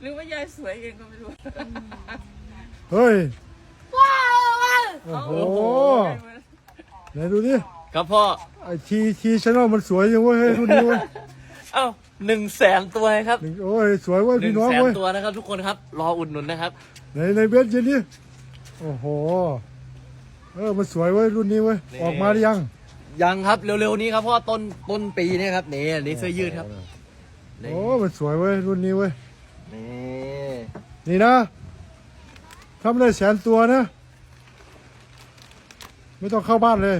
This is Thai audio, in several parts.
หรือว่ายายสวยเองก็ไม่รู้เฮ้ย โอ้โหไหนดูดิครับพ่อ ไอทีทีชแนลมันสวยยังเว้ยเฮ้ยรุ่นนี้เว้ยเอ้าหนึ่งแสนตัวครับหนึ่งโอ้ยสวยเว้ยหนึ่พี่งน้องแสนเว้ยตัวนะครับ ทุกคนครับ รออุดหนุนนะครับ ในในเบสเจนี่โอ้โหเออมันสวยเว้ยรุ่นนี้เว้ยนี่ ออกมาหรือยังยังครับเร็วๆนี้ครับพ่อต้นต้นปีนี้ครับนี่อันนี้เสื้อยืดครับนี่โอ้มันสวยเว้ยรุ่นนี้เว้ยนี่ นี่นะทำได้แสนตัวนะ ไม่ต้องเข้าบ้านเลย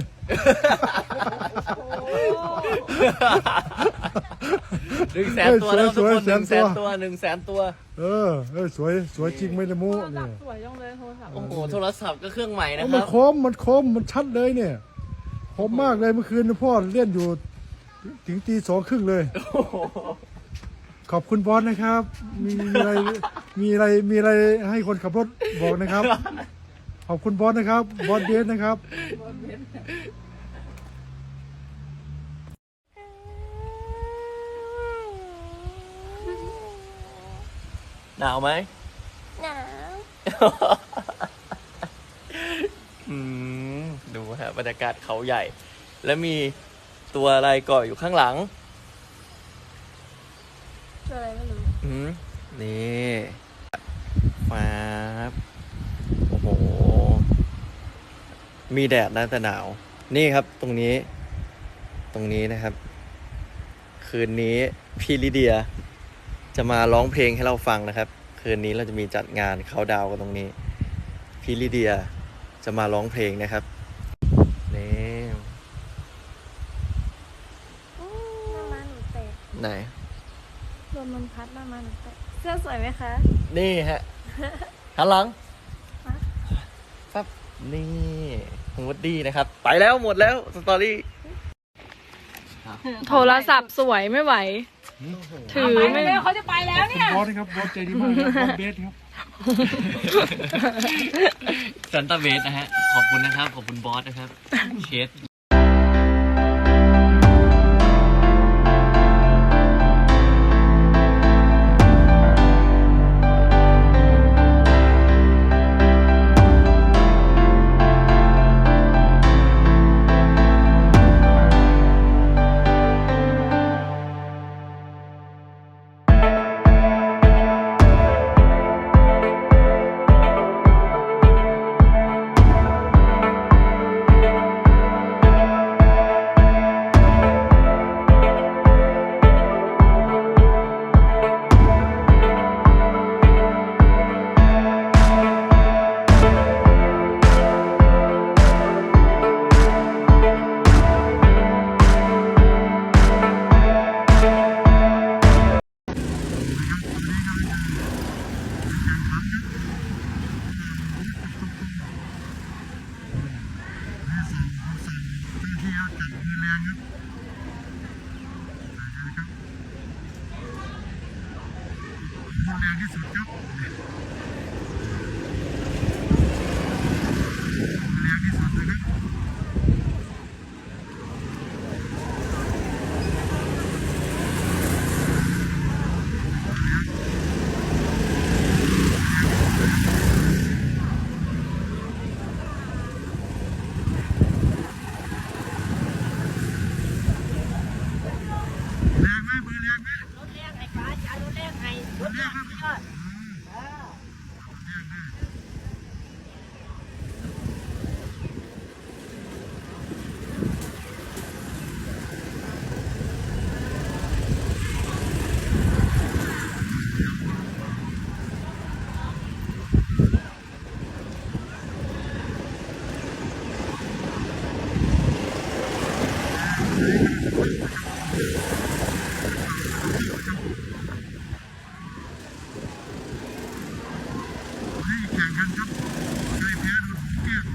หนึ่งแสนตัวนะครับทุกคนหนึ่งแสนตัวหนึ่งแสนตัว เออเออสวยสวยจริงไม่ได้โม้เนี่ยสวยจังเลยโทรศัพท์โอ้โห โทรศัพท์ก็เครื่องใหม่นะเอาคมันรับคมมันคมมันชัดเลยเนี่ยคมมากเลยเมื่อคืนพ่อเล่นอยู่ถึงตีสองครึ่งเลย ขอบคุณบอสนะครับ มีมีอะไร มีอะไรมีอะไรให้คนขับรถบอกนะครับ ขอบคุณบอสนะครับ บอสเบสนะครับ หนาวไหมหนาวอืมดูฮะบรรยากาศเขาใหญ่ แล้วมีตัวอะไรเกาะอยู่ข้างหลัง ตัวอะไรไม่รู้อืม นี่ฟ้าบโอ้โห มีแดดนะแต่หนาว นี่ครับตรงนี้ ตรงนี้นะครับ คืนนี้พี่ลิเดีย จะมาร้องเพลงให้เราฟังนะครับ คืนนี้เราจะมีจัดงานเขาดาวน์กันตรงนี้ พี่ลิเดียจะมาร้องเพลงนะครับนี่หน้ามาหนูแตกไหนโดนมันพัดหน้ามาหนูแตกเสื้อสวยไหมคะ นี่ฮะหันหลังฮะปั๊บนี่คุณวดดี้นะครับ ไปแล้วหมดแล้วสตอรี่โทรศัพท์สวยไม่ไหว ถือไม่เขาจะไปแล้วเนี่ยบอสนะครับบอสใจดีมากครับบอสเบสครับซันตาเวสนะฮะ ขอบคุณนะครับ ขอบคุณบอสนะครับเชส ที่สุด ให้แข่งกันครับใครแพ้โดนผมแก้ม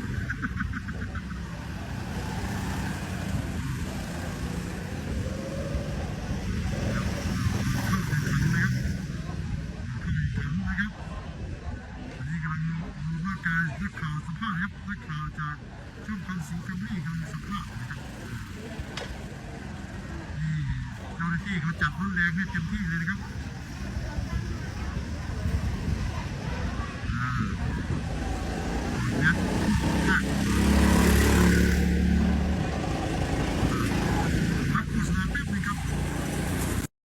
นักข่าวสัมภาษณ์ครับนักข่าวจากช่องคันสีกัมมี่ครับ ที่เขาจับรุนแรงให้เต็มที่เลยนะครับ